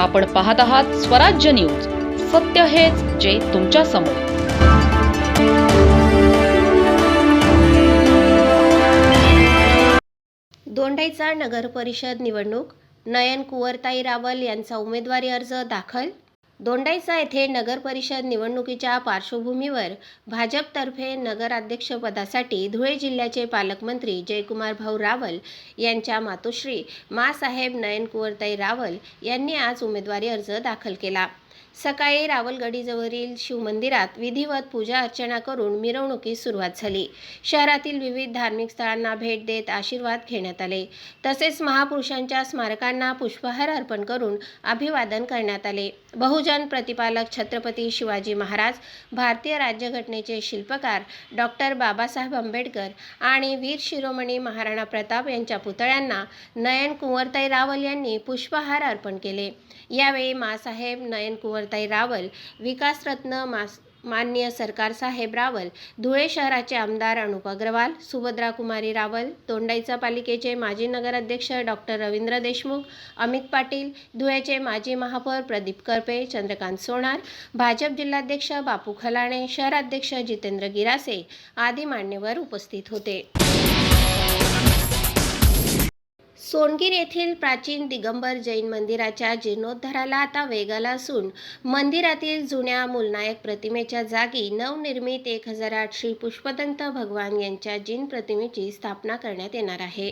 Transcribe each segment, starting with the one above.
आपण पाहत आहात स्वराज्य न्यूज. सत्य हेच जे तुमच्यासमोर. दोंडाईचा नगर परिषद निवडणूक नयन कुवरताई रावल यांचा उमेदवारी अर्ज दाखल दोंडाईचा येथे नगर परिषद निवडणुकीच्या पार्श्वभूमीवर भाजपतर्फे नगराध्यक्षपदासाठी धुळे जिल्ह्याचे पालकमंत्री जयकुमार भाऊ रावल यांच्या मातोश्री मासाहेब नयन कुवरताई रावल यांनी आज उमेदवारी अर्ज दाखल केला. सकाळी रावलगडीजवळील शिवमंदिरात विधिवत पूजा अर्चना करून मिरवणुकीस सुरुवात झाली. शहरातील विविध धार्मिक स्थळांना भेट देत आशीर्वाद घेण्यात आले. तसेच महापुरुषांच्या स्मारकांना पुष्पहार अर्पण करून अभिवादन करण्यात आले. बहुजन प्रतिपालक छत्रपती शिवाजी महाराज भारतीय राज्यघटनेचे शिल्पकार डॉक्टर बाबासाहेब आंबेडकर आणि वीर शिरोमणी महाराणा प्रताप यांच्या पुतळ्यांना नयन कुंवरताई रावल यांनी पुष्पहार अर्पण केले. यावेळी मासाहेब नयन कुंवरताई रावल विकासरत्न मास माननीय सरकार साहेब रावल धुळे शहराचे आमदार अनुप अग्रवाल सुभद्रा कुमारी रावल तोंडाईचा पालिकेचे माजी नगराध्यक्ष डॉक्टर रवींद्र देशमुख अमित पाटील धुळ्याचे माजी महापौर प्रदीप करपे चंद्रकांत सोनार भाजप जिल्हाध्यक्ष बापू खलाणे शहराध्यक्ष जितेंद्र गिरासे आदी मान्यवर उपस्थित होते. सोनगीर येथील प्राचीन दिगंबर जैन मंदिराच्या जीर्णोद्धाराला आता वेग आला असून मंदिरातील जुन्या मूलनायक प्रतिमेच्या जागी नवनिर्मित एक हजार आठ श्री पुष्पदंत भगवान यांच्या जिन प्रतिमेची स्थापना करण्यात येणार आहे.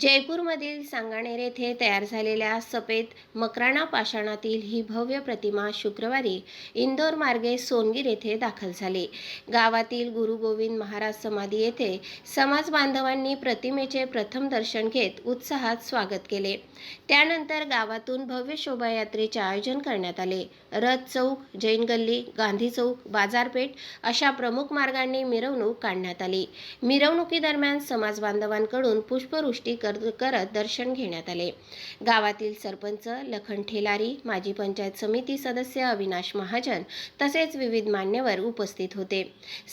जयपूरमधील सांगानेर येथे तयार झालेल्या सफेद मकराणा पाषाणातील ही भव्य प्रतिमा शुक्रवारी इंदोर मार्गे सोनगीर येथे दाखल झाली. गावातील गुरु गोविंद महाराज समाधी येथे समाज बांधवांनी प्रतिमेचे प्रथम दर्शन घेत उत्साह उत्साहात स्वागत केले. त्यानंतर गावातून भव्य शोभायात्रेचे आयोजन करण्यात आले. रथ चौक जैन गल्ली गांधी चौक बाजारपेठ अशा प्रमुख मार्गांनी मिरवणूक काढण्यात आली. मिरवणुकीदरम्यान समाज बांधवांकडून पुष्पवृष्टी कर करत दर्शन घेण्यात आले. गावातील सरपंच लखन ठेलारी माजी पंचायत समिती सदस्य अविनाश महाजन तसेच विविध मान्यवर उपस्थित होते.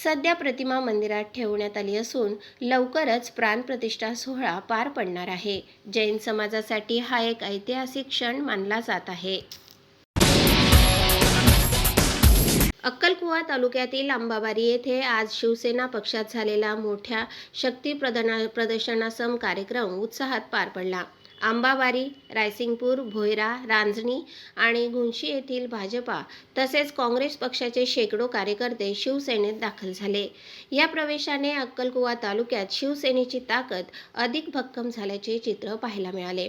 सध्या प्रतिमा मंदिरात ठेवण्यात आली असून लवकरच प्राणप्रतिष्ठा सोहळा पार पडणार आहे. जैन समाजासाठी हा एक ऐतिहासिक क्षण मानला जात आहे. अक्कलकुवा तालुक्यातील अंबाबारी येथे आज शिवसेना पक्षात झालेला मोठ्या शक्ती प्रदना प्रदर्शनासम कार्यक्रम उत्साहात पार पडला. आंबाबारी रायसिंगपूर भोयरा रांजणी आणि गुंशी येथील भाजपा तसेच काँग्रेस पक्षाचे शेकडो कार्यकर्ते शिवसेनेत दाखल झाले. या प्रवेशाने अक्कलकुवा तालुक्यात शिवसेनेची ताकद अधिक भक्कम झाल्याचे चित्र पाहायला मिळाले.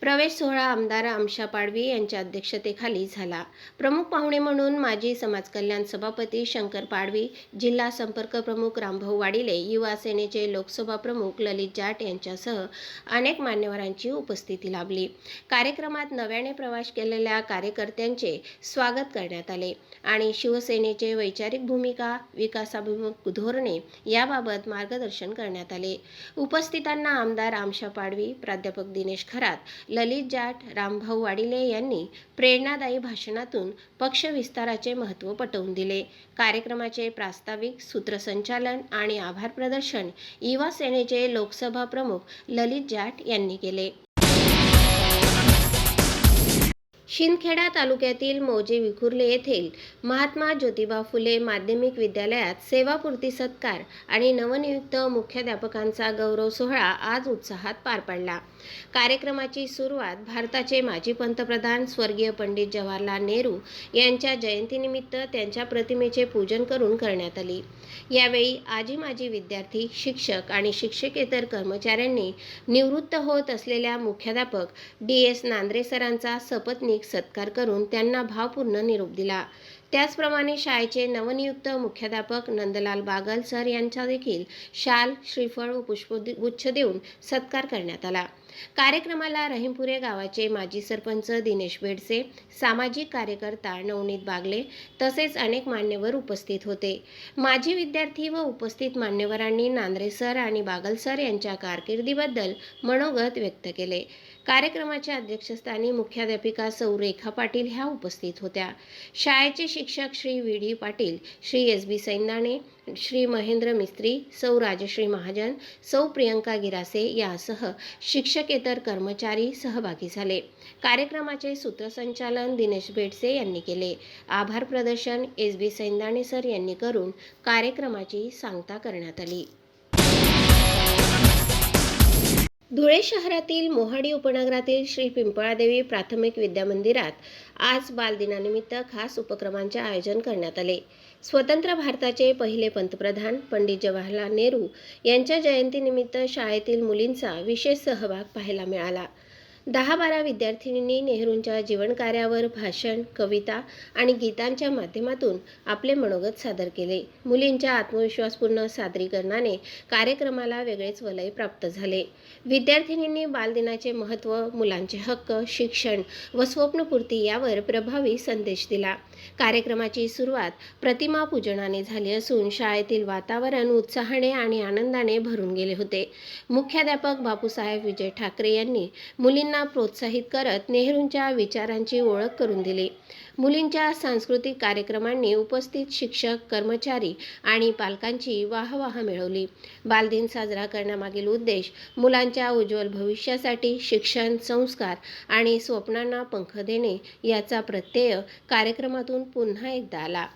प्रवेश सोहळा आमदार आमशा पाडवी यांच्या अध्यक्षतेखाली झाला. प्रमुख पाहुणे म्हणून माजी समाजकल्याण सभापती शंकर पाडवी जिल्हा संपर्क प्रमुख रामभाऊ वाडिले युवा सेनेचे लोकसभा प्रमुख ललित जाट यांच्यासह अनेक मान्यवरांची उप उपस्थिती लाभली. कार्यक्रमात नव्याने प्रवास केलेल्या कार्यकर्त्यांचे स्वागत करण्यात आले आणि शिवसेनेचे वैचारिक भूमिका विकासाभिमुख धोरणे याबाबत मार्गदर्शन करण्यात आले. उपस्थितांना आमदार आमशा पाडवी प्राध्यापक दिनेश खरात ललित जाट रामभाऊ वाडिले यांनी प्रेरणादायी भाषणातून पक्ष विस्ताराचे महत्त्व पटवून दिले. कार्यक्रमाचे प्रास्ताविक सूत्रसंचालन आणि आभार प्रदर्शन युवा सेनेचे लोकसभा प्रमुख ललित जाट यांनी केले. शिंदखेडा तालुक्यातील मौजे विखुर्ले येथील महात्मा ज्योतिबा फुले माध्यमिक विद्यालयात सेवापूर्ती सत्कार आणि नवनियुक्त मुख्याध्यापकांचा गौरव सोहळा आज उत्साहात पार पडला. कार्यक्रमाची सुरुवात भारताचे माजी पंतप्रधान स्वर्गीय पंडित जवाहरलाल नेहरू यांच्या जयंतीनिमित्त त्यांच्या प्रतिमेचे पूजन करून करण्यात आली. यावेळी आजी माजी विद्यार्थी शिक्षक आणि शिक्षकेतर कर्मचाऱ्यांनी निवृत्त होत असलेल्या मुख्याध्यापक डी एस नांद्रे सरांचा सपत्नीक सत्कार करून त्यांना भावपूर्ण निरोप दिला. त्याचप्रमाणे शाळेचे नवनियुक्त मुख्याध्यापक नंदलाल बागल सर यांचा देखील शाल श्रीफळ व पुष्पगुच्छ देऊन सत्कार करण्यात आला. कार्यक्रमाला रहीमपुरे गावाचे माजी सरपंच दिनेश बेडसे सामाजिक कार्यकर्ता नवनीत बागले तसेच अनेक मान्यवर उपस्थित होते. माजी विद्यार्थी व उपस्थित मान्यवरांनी नांद्रे सर आणि बागल सर यांच्या कारकिर्दीबद्दल मनोगत व्यक्त केले. कार्यक्रमाच्या अध्यक्षस्थानी मुख्याध्यापिका सौ रेखा पाटील ह्या उपस्थित होत्या. शाळेचे शिक्षक Shri V D Patil Shri S B Saindane Shri Mahendra Mistry सौ राजश्री महाजन सौ प्रियंका गिरासे यासह शिक्षकेतर कर्मचारी सहभागी झाले. कार्यक्रमाचे सूत्रसंचालन दिनेश बेडसे यांनी केले. आभार प्रदर्शन एस बी सैंदाणे सर यांनी करून कार्यक्रमाची सांगता करण्यात आली. धुळे शहरातील मोहाडी उपनगरातील श्री पिंपळादेवी प्राथमिक विद्यामंदिरात आज बालदिनानिमित्त खास उपक्रमांचे आयोजन करण्यात आले. स्वतंत्र भारताचे पहिले पंतप्रधान पंडित जवाहरलाल नेहरू यांच्या जयंतीनिमित्त शाळेतील मुलींचा विशेष सहभाग पाहायला मिळाला. दहा बारा विद्यार्थिनींनी नेहरूंच्या जीवनकार्यावर भाषण कविता आणि गीतांच्या माध्यमातून आपले मनोगत सादर केले. मुलींच्या आत्मविश्वासपूर्ण सादरीकरणाने कार्यक्रमाला वेगळेच वलय प्राप्त झाले. विद्यार्थिनींनी बालदिनाचे महत्त्व मुलांचे हक्क शिक्षण व स्वप्नपूर्ती यावर प्रभावी संदेश दिला. कार्यक्रमाची सुरुवात प्रतिमा पूजनाने झाली असून शाळेतील वातावरण उत्साहाने आणि आनंदाने भरून गेले होते. मुख्याध्यापक बापूसाहेब विजय ठाकरे यांनी मुलींना प्रोत्साहित करत नेहरूंच्या विचारांची ओळख करून दिली. मुलींच्या सांस्कृतिक कार्यक्रमांनी उपस्थित शिक्षक कर्मचारी आणि पालकांची वाहवाह मिळवली. बालदिन साजरा करण्यामागील उद्देश मुलांच्या उज्ज्वल भविष्यासाठी शिक्षण संस्कार आणि स्वप्नांना पंख देणे याचा प्रत्यय कार्यक्रमातून पुन्हा एकदा आला.